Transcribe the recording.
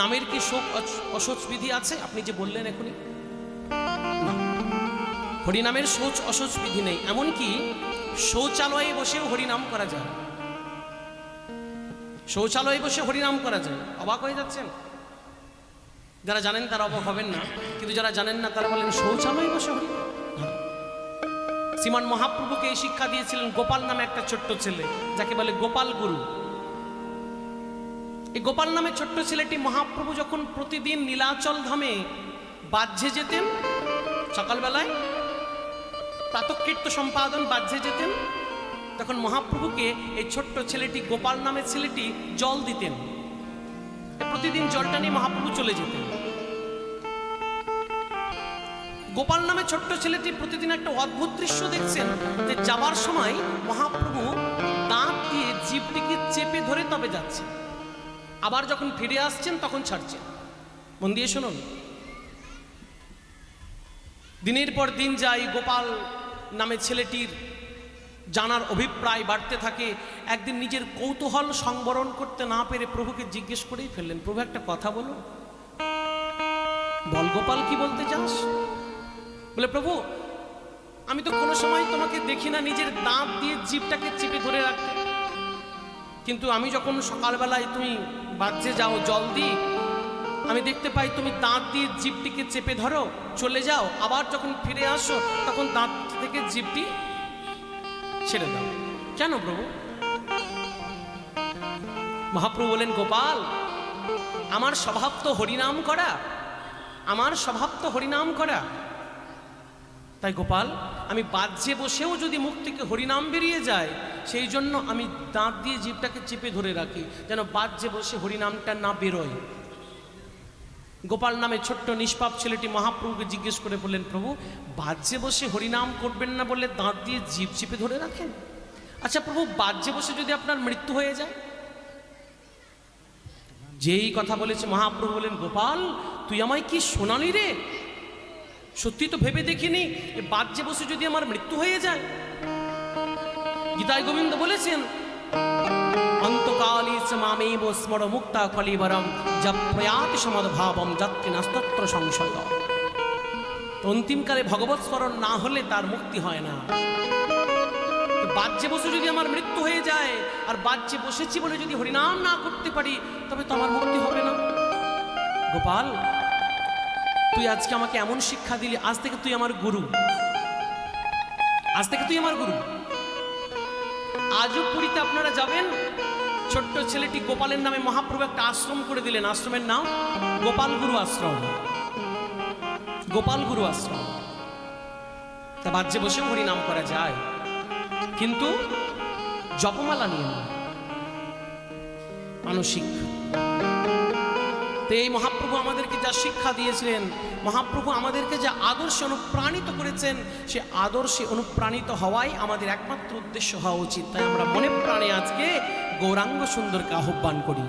নামের কি শোক অসোচ বিধি আছে? আপনি যে বললেন এখনই। হরিনামের শোচ অসোচ বিধি নেই। এমনকি শৌচালয়ে বসেও হরিনাম করা যায়। শৌচালয়ে বসে হরিনাম করা যায়। অবাক হয়ে যাচ্ছেন? যারা জানেন তারা অবাক হবেন না। কিন্তু যারা জানেন না, তারা বলেন শৌচালয়ে বসে হ্যাঁ। শ্রীমান মহাপ্রভুকে এই শিক্ষা দিয়েছিলেন গোপাল নামে একটা ছোট্ট ছেলে, যাকে বলে গোপাল গুরু। এই গোপাল নামে ছোট্ট ছেলেটি মহাপ্রভু যখন প্রতিদিন নীলাচল ধামে বাহ্যে যেতেন, সকালবেলায় প্রাতকৃত্য সম্পাদন বাহ্যে যেতেন, তখন মহাপ্রভুকে এই ছোট্ট ছেলেটি, গোপাল নামের ছেলেটি জল দিতেন। প্রতিদিন জলটা নিয়ে মহাপ্রভু চলে যেতেন। গোপাল নামে ছোট্ট ছেলেটি প্রতিদিন একটা অদ্ভুত দৃশ্য দেখছেন যে যাবার সময় মহাপ্রভু দাঁত দিয়ে জীবটিকে চেপে ধরে তবে যাচ্ছে। আবার যখন ফিরে আসছেন, তখন ছাড়ছেন। মন দিয়ে শুনুন। দিনের পর দিন যাই গোপাল নামে ছেলেটির জানার অভিপ্রায় বাড়তে থাকে। একদিন নিজের কৌতূহল সংবরণ করতে না পেরে প্রভুকে জিজ্ঞেস করেই ফেললেন, প্রভু, একটা কথা বলো বল গোপাল, কি বলতে চাস? বলে, প্রভু, আমি তো কোনো সময় তোমাকে দেখি না নিজের দাঁত দিয়ে জিভটাকে চেপে ধরে রাখতে। কিন্তু আমি যখন সকালবেলায় তুমি বাজ্যে যাও জল দিই আমি দেখতে পাই তুমি দাঁত দিয়ে জিভটিকে চেপে ধরো, চলে যাও। আবার যখন ফিরে আসো, তখন দাঁত থেকে জিভটি ছেড়ে দাও। কেন প্রভু? মহাপ্রভু বলেন, গোপাল, আমার স্বভাব তো হরিনাম করা। আমার স্বভাব তো হরিনাম করা। তাই গোপাল, আমি বাজ্যে বসেও যদি মুখ থেকে হরিনাম বেরিয়ে যায়, সেই জন্য আমি দাঁত দিয়ে জীবটাকে চেপে ধরে রাখি, যেন বাজ্যে বসে হরিনামটা না বেরোয়। গোপাল নামে ছোট্ট নিষ্পাপ ছেলেটি মহাপ্রভুকে জিজ্ঞেস করে বললেন, প্রভু, বাজ্যে বসে হরিনাম করবেন না বলে দাঁত দিয়ে জীব চেপে ধরে রাখেন? আচ্ছা প্রভু, বাজ্যে বসে যদি আপনার মৃত্যু হয়ে যায়? যেই কথা বলেছে মহাপ্রভু বলেন গোপাল, তুই আমায় কি শোনালি রে? সত্যি তো ভেবে দেখিনি এ বাহ্যে বসে যদি আমার মৃত্যু হয়ে যায়। গীতায় গোবিন্দ বলেছেন, অন্তকালী মামেব স্মর মুক্তা কলিবরম যা প্রয়াতি সমদ্ভাবম যাত্রী নাস্তত্র সংশয়। অন্তিমকালে ভগবত স্মরণ না হলে তার মুক্তি হয় না। তো বাহ্যে বসে যদি আমার মৃত্যু হয়ে যায়, আর বাহ্যে বসেছি বলে যদি হরিনাম না করতে পারি, তবে তো আমার মুক্তি হবে না। গোপাল তুই আজকে আমাকে এমন শিক্ষা দিলি, আজ থেকে তুই আমার গুরু। আজ থেকে তুই আমার গুরু। আজও পুরীতে আপনারা যাবেন? ছোট্ট ছেলেটি গোপালের নামে মহাপ্রভু একটা আশ্রম করে দিলেন। আশ্রমের নাম গোপাল গুরু আশ্রম। গোপাল গুরু আশ্রম। তা বাহ্যে বসে হরি নাম করা যায়। কিন্তু জপমালা নিয়ে। মানসিক। তো এই মহাপ্রভু আমাদেরকে যা শিক্ষা দিয়েছিলেন, মহাপ্রভু আমাদেরকে যা আদর্শে অনুপ্রাণিত করেছেন, সে আদর্শে অনুপ্রাণিত হওয়াই আমাদের একমাত্র উদ্দেশ্য হওয়া উচিত। তাই আমরা মনে প্রাণে আজকে গৌরাঙ্গ সুন্দরকে আহ্বান করি।